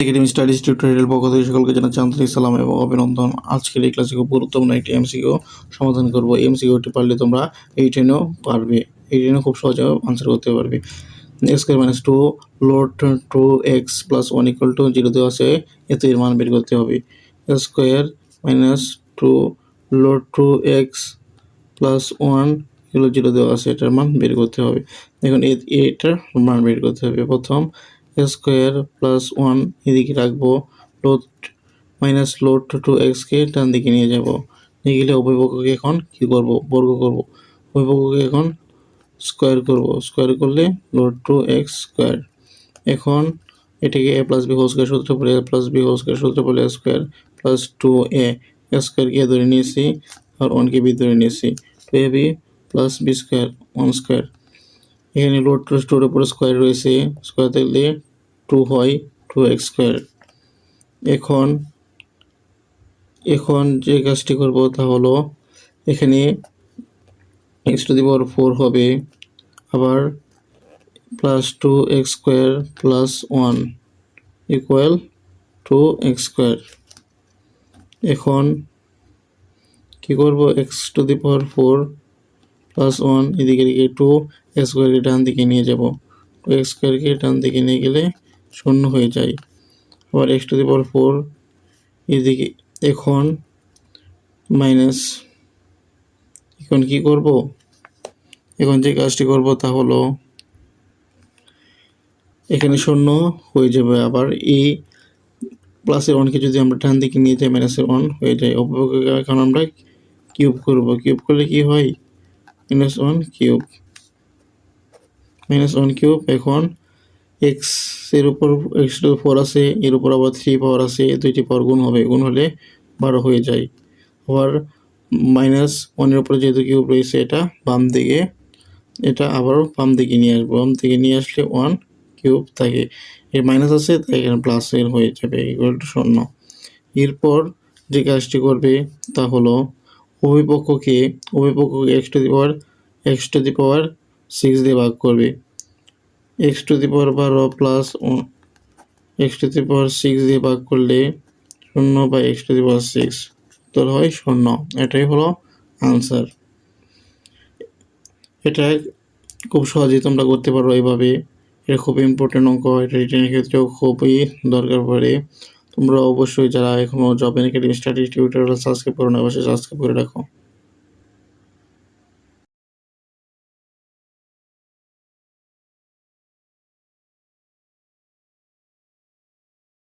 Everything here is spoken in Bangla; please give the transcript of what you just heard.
একাডেমি স্টাডিজ টিউটোরিয়াল পক্ষ থেকে সকলকে জানাচ্ছি আন্তরিক সালাম এবং অভিনন্দন। আজকের এই ক্লাসে খুব গুরুত্বপূর্ণ একটি এমসিকিউ সমাধান করব। এমসিকিউটি পারলে তোমরা এই টেনেও পারবে। এই টেনেও খুব সহজে আনসার করতে পারবে। X square minus two load two X plus one equal to zero দেওয়া আছে। এতে এর মান বের করতে হবে। এক্স স্কোয়ার মাইনাস টু লোড টু এক্স প্লাস ওয়ান এগুলো জিরো দেওয়া আছে। এটার মান বের করতে হবে। এখন এটার মান বের করতে হবে। প্রথম স্কোয়ার প্লাস ওয়ান এদিকে রাখব লোড মাইনাস লোড টু এক্সকে ডান দিকে নিয়ে যাব। নিয়ে গেলে উভয়পক্ষকে এখন কী করব? বর্গ করব। উভয়পক্ষকে এখন স্কোয়ার করব। স্কোয়ার করলে লোড টু এক্স স্কোয়ার এখন এটাকে A plus B whole square সূত্র পড়ে A plus B whole square সূত্র পড়ে স্কোয়ার প্লাস টু এ স্কোয়ারকে ধরে নিয়েছি আর ওয়ানকে বি ধরে নিয়েছি। Two A B plus B square one square এখানে লোড টু স্টোর উপরে স্কোয়ার রয়েছে। স্কোয়ার থাকলে টু হয় টু এক্স স্কোয়ার এখন এখন যে কাজটি করব তা হলো এখানে X to the power four হবে, আবার plus two X square plus one equal to X square এখন কি করব? X to the power four plus one এদিকে দিকে টু এক্স স্কোয়ারকে ডান দিকে নিয়ে যাব। টু এক্স স্কোয়ারকে ডান দিকে নিয়ে গেলে শূন্য হয়ে যায়। আবার X to the power four এদিকে এখন মাইনাস এখন কি করব? এখন যে কাজটি করব তা হলো এখানে শূন্য হয়ে যাবে। আবার এই প্লাসের ওয়ানকে যদি আমরা ডান দিকে নিয়ে যাই মাইনাসের ওয়ান হয়ে যায়। অপরপক্ষকে এখন আমরা কিউব করব। কিউব করলে কি হয়? Minus one cube minus one cube এখন এক্সের উপর এক্স টু ফোর আছে, এর উপর আবার থ্রি পাওয়ার আছে দুইটি পাওয়ার গুণ হবে, গুণ হলে বারো হয়ে যায়। আবার মাইনাস ওয়ানের উপরে যেহেতু কিউব রয়েছে, এটা বাম দিকে, এটা আবারও বাম দিকে নিয়ে আসব। বাম দিকে নিয়ে আসলে ওয়ান কিউব থাকে। এর মাইনাস আছে, তাই এখানে প্লাস হয়ে যাবে ইকুয়াল টু শূন্য। এরপর যে কাজটি করবে, তা হলো উভয়পক্ষকে উভয়পক্ষকে X to the power X to the power six দিয়ে ভাগ করবে। এক্স টু দি পাওয়ার বারো plus X to the power six দিয়ে ভাগ করলে শূন্য বা X to the power six উত্তর হয় শূন্য। এটাই হলো আনসার এটা খুব সহজেই তোমরা করতে পারো এইভাবে। এটা খুব ইম্পর্টেন্ট অঙ্ক, এটা রিটেনের ক্ষেত্রেও খুবই দরকার পড়ে। তোমরা অবশ্যই যারা এখনও job academy study tutorial subscribe করো না, অবশ্যই সাবস্ক্রাইব করে রাখো।